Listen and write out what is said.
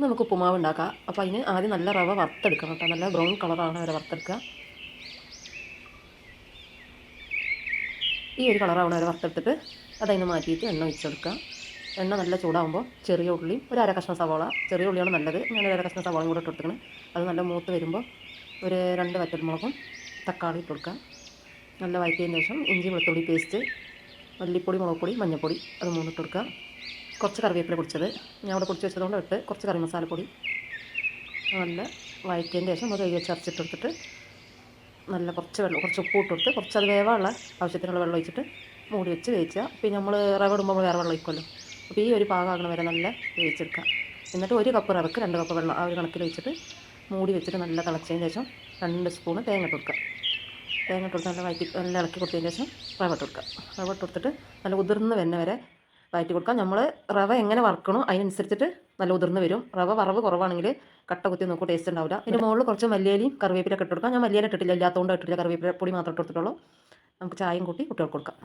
നമുക്ക് ഉപ്പുമാവ് ഉണ്ടാക്കാം. അപ്പോൾ അതിന് ആദ്യം നല്ല റവ വറുത്തെടുക്കണം കേട്ടോ. നല്ല ബ്രൗൺ കളറാണ് വരെ വറുത്തെടുക്കുക. ഈ ഒരു കളറാവണ വരെ വറുത്തെടുത്തിട്ട് അതതിന് മാറ്റിയിട്ട് എണ്ണ ഒഴിച്ചെടുക്കുക. എണ്ണ നല്ല ചൂടാകുമ്പോൾ ചെറിയ ഉള്ളിയും ഒരു അര കഷ്ണം സവാള. ചെറിയ ഉള്ളിയാണ് നല്ലത്. ഞാൻ ഒരു അര കഷ്ണം സവാളയും കൂടെ കൊടുക്കണം അത് നല്ല മൂത്ത് വരുമ്പോൾ ഒരു രണ്ട് വറ്റൽമുളകും തക്കാളി ഇട്ട് കൊടുക്കുക. നല്ല വഴറ്റിയതിന് ശേഷം ഇഞ്ചി വെളുത്തുള്ളി പേസ്റ്റ് മല്ലിപ്പൊടി മുളക് പൊടി മഞ്ഞൾപ്പൊടി അത് മൂന്നിട്ട് കൊടുക്കുക. കുറച്ച് കറിവേപ്പില കുടിച്ചത് ഞാൻ അവിടെ കുടിച്ച് വെച്ചതുകൊണ്ട് ഇട്ട് കുറച്ച് കറി മസാലപ്പൊടി നല്ല വഴറ്റിയതിന് ശേഷം അത് കൈ വെച്ച് നല്ല കുറച്ച് വെള്ളം കുറച്ച് ഉപ്പ് ഇട്ടെടുത്ത് കുറച്ച് അത് വേവാനുള്ള ആവശ്യത്തിനുള്ള വെള്ളം ഒഴിച്ചിട്ട് മൂടി വെച്ച് വേവിക്കുക പിന്നെ നമ്മൾ റവ ഇടുമ്പോൾ വേറെ വെള്ളം ഒഴിക്കുമല്ലോ അപ്പോൾ ഈ ഒരു പാകമാകണ വരെ നല്ല വേവിച്ചെടുക്കുക എന്നിട്ട് ഒരു കപ്പ് റവക്ക് രണ്ട് കപ്പ് വെള്ളം ആ ഒരു കണക്കിൽ വെച്ചിട്ട് മൂടി വെച്ചിട്ട് നല്ല തിളച്ചതിന് ശേഷം രണ്ട് സ്പൂണ് തേങ്ങ ഇട്ട് കൊടുക്കുക തേങ്ങ ഇട്ട് കൊടുത്ത് നല്ല വഴറ്റി നല്ല ഇളക്കി കൊടുത്തതിന് ശേഷം റവ ഇട്ട് കൊടുക്കുക റവ ഇട്ട് കൊടുത്തിട്ട് നല്ല ഉതിർന്ന് വരുന്ന വരെ വഴറ്റി കൊടുക്കാം. നമ്മൾ റവ എങ്ങനെ വറക്കണോ അതിനനുസരിച്ചിട്ട് നല്ല ഉതിർന്ന് വരും. റവ വറവ് കുറവാണെങ്കിൽ കട്ട കുത്തി നോക്കും ടേസ്റ്റ് ഉണ്ടാവില്ല. ഇതിന്റെ മുകളിൽ കുറച്ച് മല്ലിയിലയും കറിവേപ്പിലൊക്കെ ഇട്ട് കൊടുക്കാം. ഞാൻ മല്ലിയില ഇട്ടിട്ടില്ല. ഇല്ലാത്തതുകൊണ്ട് ഇട്ടിട്ടില്ല. കറിവേപ്പില പൊടി മാത്രം ഇട്ട് കൊടുത്തിട്ടുള്ളൂ. നമുക്ക് ചായയും കൂട്ടി കുട്ടികൾക്ക് കൊടുക്കാം.